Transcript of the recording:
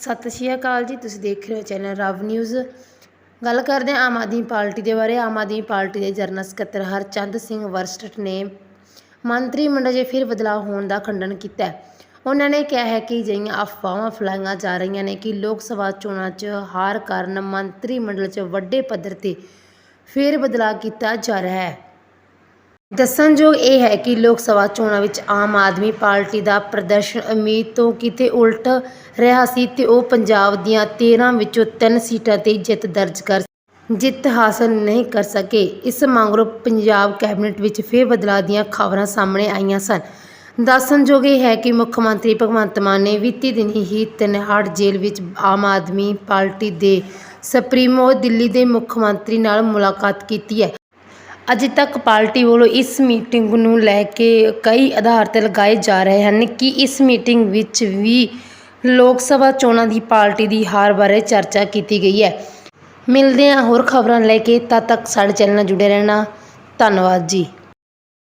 ਸਤਿ ਸ਼੍ਰੀ ਅਕਾਲ ਜੀ, ਤੁਸੀਂ ਦੇਖ ਰਹੇ ਹੋ ਚੈਨਲ ਰਵ ਨਿਊਜ਼। ਗੱਲ ਕਰਦੇ ਹਾਂ ਆਮ ਆਦਮੀ ਪਾਰਟੀ ਦੇ ਬਾਰੇ। ਆਮ ਆਦਮੀ ਪਾਰਟੀ ਦੇ ਜਨਰਲ ਸਕੱਤਰ ਹਰਚੰਦ ਸਿੰਘ ਵਰਸਟ ਨੇ ਮੰਤਰੀ ਮੰਡਲ 'ਚ ਫਿਰ ਬਦਲਾਅ ਹੋਣ ਦਾ ਖੰਡਨ ਕੀਤਾ ਉਹਨਾਂ ਨੇ ਕਿਹਾ ਹੈ ਕਿ ਅਜਿਹੀਆਂ ਅਫਵਾਹਾਂ ਫੈਲਾਈਆਂ ਜਾ ਰਹੀਆਂ ਨੇ ਕਿ ਲੋਕ ਸਭਾ ਚੋਣਾਂ 'ਚ ਹਾਰ ਕਾਰਨ ਮੰਤਰੀ ਮੰਡਲ 'ਚ ਵੱਡੇ ਪੱਧਰ ਤੇ ਫਿਰ ਬਦਲਾਅ ਕੀਤਾ ਜਾ ਰਿਹਾ ਹੈ। ਦੱਸਣਯੋਗ ਇਹ ਹੈ ਕਿ ਲੋਕ ਸਭਾ ਚੋਣਾਂ ਵਿੱਚ ਆਮ ਆਦਮੀ ਪਾਰਟੀ ਦਾ ਪ੍ਰਦਰਸ਼ਨ ਉਮੀਦ ਤੋਂ ਕਿਤੇ ਉਲਟ ਰਿਹਾ ਸੀ ਤੇ ਉਹ ਪੰਜਾਬ ਦੀਆਂ 13 ਵਿੱਚੋਂ 3 ਸੀਟਾਂ ਤੇ ਜਿੱਤ ਦਰਜ ਕਰ ਜਿੱਤ ਹਾਸਲ ਨਹੀਂ ਕਰ ਸਕੇ। ਇਸ ਮਗਰੋਂ ਪੰਜਾਬ ਕੈਬਨਿਟ ਵਿੱਚ ਫੇਰ ਬਦਲਾਅ ਦੀਆਂ ਖਬਰਾਂ ਸਾਹਮਣੇ ਆਈਆਂ ਸਨ। ਦੱਸਣਯੋਗ ਇਹ ਹੈ ਕਿ ਮੁੱਖ ਮੰਤਰੀ ਭਗਵੰਤ ਮਾਨ ਨੇ ਵਿੱਤੀ ਦਿਨ ਹੀ ਤਿਨਹਾੜ ਜੇਲ੍ਹ ਵਿੱਚ ਆਮ ਆਦਮੀ ਪਾਰਟੀ ਦੇ ਸੁਪਰੀਮੋ ਦਿੱਲੀ ਦੇ ਮੁੱਖ ਮੰਤਰੀ ਨਾਲ ਮੁਲਾਕਾਤ ਕੀਤੀ ਹੈ। ਅਜੇ ਤੱਕ ਪਾਰਟੀ ਵੱਲੋਂ ਇਸ ਮੀਟਿੰਗ ਨੂੰ ਲੈ ਕੇ ਕਈ ਆਧਾਰ ਤੇ ਲਗਾਏ ਜਾ ਰਹੇ ਹਨ ਕਿ ਇਸ ਮੀਟਿੰਗ ਵਿੱਚ ਵੀ ਲੋਕ ਸਭਾ ਚੋਣਾਂ ਦੀ ਪਾਰਟੀ ਦੀ ਹਾਰ ਬਾਰੇ ਚਰਚਾ ਕੀਤੀ ਗਈ ਹੈ। ਮਿਲਦੇ ਹਾਂ ਹੋਰ ਖਬਰਾਂ ਲੈ ਕੇ, ਤਦ ਤੱਕ ਸਾਡੇ ਚੈਨਲ ਨਾਲ ਜੁੜੇ ਰਹਿਣਾ। ਧੰਨਵਾਦ ਜੀ।